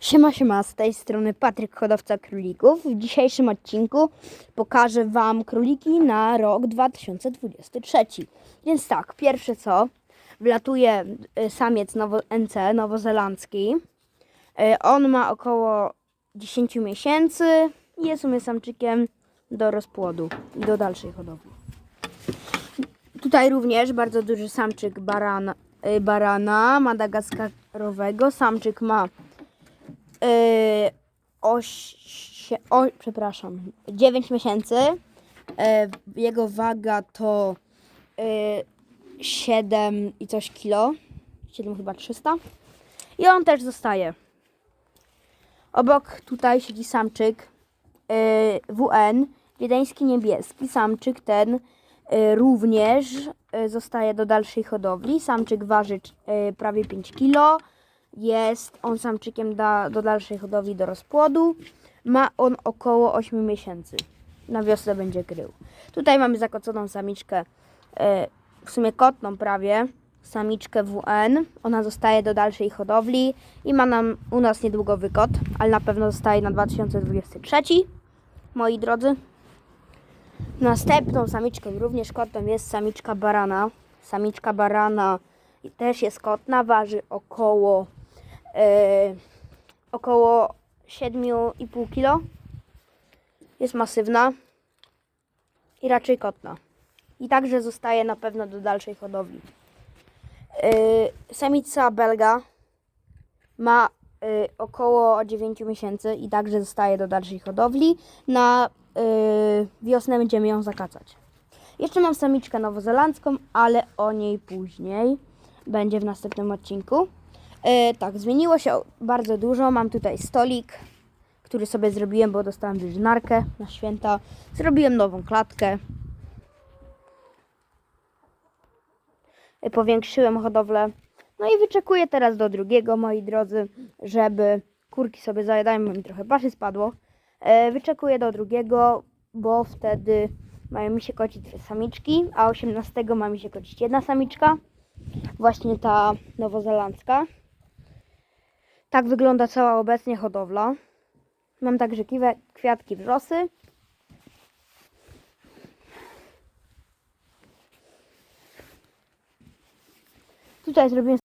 Siema, siema, z tej strony Patryk, hodowca królików. W dzisiejszym odcinku pokażę Wam króliki na rok 2023. Więc tak, pierwsze co, wlatuje y, samiec nowo, NC, nowozelandzki. Y, On ma około 10 miesięcy i jest umie samczykiem do rozpłodu i do dalszej hodowli. Tutaj również bardzo duży samczyk y, barana madagaskarowego. Samczyk ma Yy, oś, o, przepraszam, 9 miesięcy. Yy, jego waga to yy, 7 i coś kilo. 7 chyba 300. I on też zostaje. Obok tutaj siedzi samczyk yy, WN, wiedeński niebieski. Samczyk ten yy, również yy, zostaje do dalszej hodowli. Samczyk waży yy, prawie 5 kilo. Jest on samczykiem da, do dalszej hodowli do rozpłodu. Ma on około 8 miesięcy. Na wiosnę będzie krył. Tutaj mamy zakoconą samiczkę, e, w sumie kotną prawie, samiczkę WN. Ona zostaje do dalszej hodowli i ma nam u nas niedługo wykot, ale na pewno zostaje na 2023. Moi drodzy. Następną samiczką, również kotną, jest samiczka barana. Samiczka barana też jest kotna, waży około około 7,5 kg. Jest masywna i raczej kotna. I także zostaje na pewno do dalszej hodowli. E, samica belga ma e, około 9 miesięcy i także zostaje do dalszej hodowli. Na e, wiosnę będziemy ją zakacać. Jeszcze mam samiczkę nowozelandzką, ale o niej później. Będzie w następnym odcinku. E, tak, zmieniło się bardzo dużo. Mam tutaj stolik, który sobie zrobiłem, bo dostałem wyżynarkę na święta. Zrobiłem nową klatkę. Powiększyłem hodowlę. No i wyczekuję teraz do drugiego, moi drodzy, żeby kurki sobie zajadają, bo mi trochę paszy spadło. E, Wyczekuję do drugiego, bo wtedy mają mi się kocić dwie samiczki, a 18 ma mi się kocić jedna samiczka. Właśnie ta nowozelandzka. Tak wygląda cała obecnie hodowla. Mam także kiwe, kwiatki wrzosy. Tutaj zrobiłem